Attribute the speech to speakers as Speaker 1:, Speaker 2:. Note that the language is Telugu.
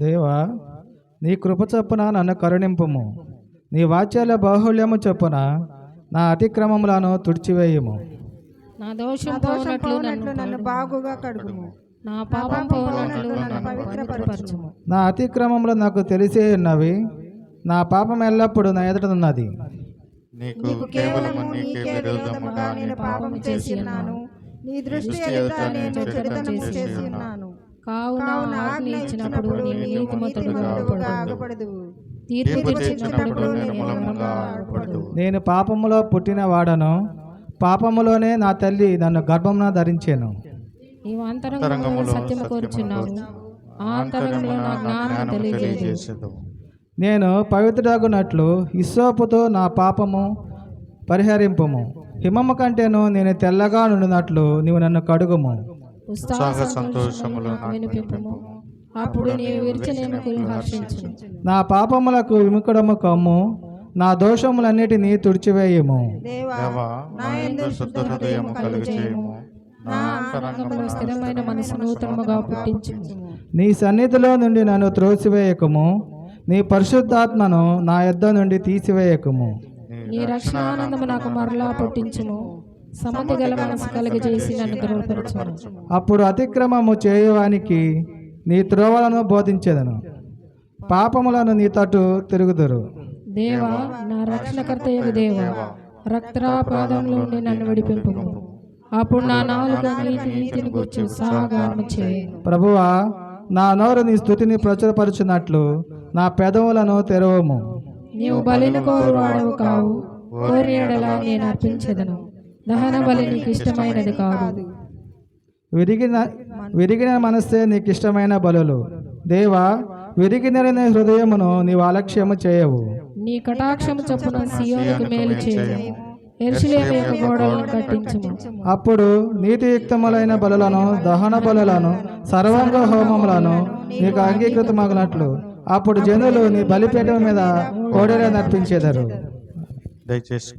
Speaker 1: దేవా నీ కృప చొప్పున నన్ను కరుణింపుము. నీ వాచ్యాల బాహుళ్యము చొప్పున నా అతిక్రమములను తుడిచివేయుము.
Speaker 2: నా దోషం పోనట్లు నన్ను
Speaker 3: బాగుగా కడుగుము.
Speaker 2: నా పాపం పోనట్లు నన్ను పవిత్రపరచుము.
Speaker 1: నా అతిక్రమములు నాకు తెలిసే ఉన్నవి. నా పాపం ఎల్లప్పుడూ నా ఎదుటనున్నది
Speaker 4: నీకు కేవలము నీకే విరోధముగా నేను
Speaker 3: పాపం చేసి ఉన్నాను. నీ దృష్టి ఎదుట నేను చెడుతనం చేసి ఉన్నాను.
Speaker 2: కావున ఆజ్ఞ ఇచ్చినప్పుడు నేను నీతిమంతుడుగా తీర్పు తీర్చినప్పుడు నేను
Speaker 1: పాపములో పుట్టిన వాడను. పాపములోనే నా తల్లి నన్ను గర్భమున ధరించాను.
Speaker 2: నీవు అంతరంగములో సత్యము కోరుచున్నావు. ఆ అంతరంగంలో నా జ్ఞానం తెలియజేయదు
Speaker 4: తెలియజేసేదవు.
Speaker 1: నేను పవిత్రుడాగునట్లు ఇస్సోపుతో నా పాపము పరిహరింపుము. హిమము కంటేను నేను తెల్లగా నుండినట్లు నీవు నన్ను కడుగుము.
Speaker 2: ఉత్సాహ సంతోషములు నాకు వినిపింపుము అప్పుడు నీవు
Speaker 1: నా పాపములకు విముకుడము కమ్ము. నా దోషములన్నిటినీ తుడిచివేయము.
Speaker 3: దేవా
Speaker 4: నా యందు శుద్ధ హృదయము కలుగు చేయము. నా
Speaker 2: అంతరంగములో స్థిరమైన మనసు నూతనముగా పుట్టించుము.
Speaker 1: నీ సన్నిధిలో నుండి నన్ను త్రోసివేయకము. నీ పరిశుద్ధాత్మను నా యొద్ద నుండి తీసివేయకము.
Speaker 2: నీ రక్షణానందము నాకు మరలా పుట్టించుము. సమతి గల మనసు కలిగజేసి నన్ను దృఢపరచుము
Speaker 1: అప్పుడు అతిక్రమము చేయువానికి నీ త్రోవలను బోధించెదను. పాపములను నీ తట్టు తిరుగుదురు.
Speaker 2: దేవా నా రక్షణకర్త యొక్క దేవా. రక్తరాపాదంలో నుండి నన్ను విడిపింపుము. అప్పుడు నా నాలుక నీతి నీతిని గుర్చి ఉత్సాహగానము చేయను
Speaker 1: ప్రభువా నా నోరు నీ స్థుతిని ప్రచురపరుచున్నట్లు నా పెదవులను తెరవము.
Speaker 2: నీవు బలిని కోరువాడవు కావు. కోరి నేను అర్పించదను. దహన బలి నీకు ఇష్టమైనది కాదు.
Speaker 1: విరిగిన విరిగిన మనస్సే నీకు ఇష్టమైన బలులు. దేవా విరిగిన హృదయమును నీవు అలక్ష్యము చేయవు.
Speaker 2: నీ కటాక్షము చొప్పున సియోనికి మేలు చేయము.
Speaker 1: అప్పుడు నీతియుక్తములైన బలులను దహన బలులను సర్వాంగ హోమములను నీకు అంగీకృతమగినట్లు. అప్పుడు జనులు నీ బలిపీఠం మీద కోడెలను అర్పించేదారు.
Speaker 4: దయచేసి.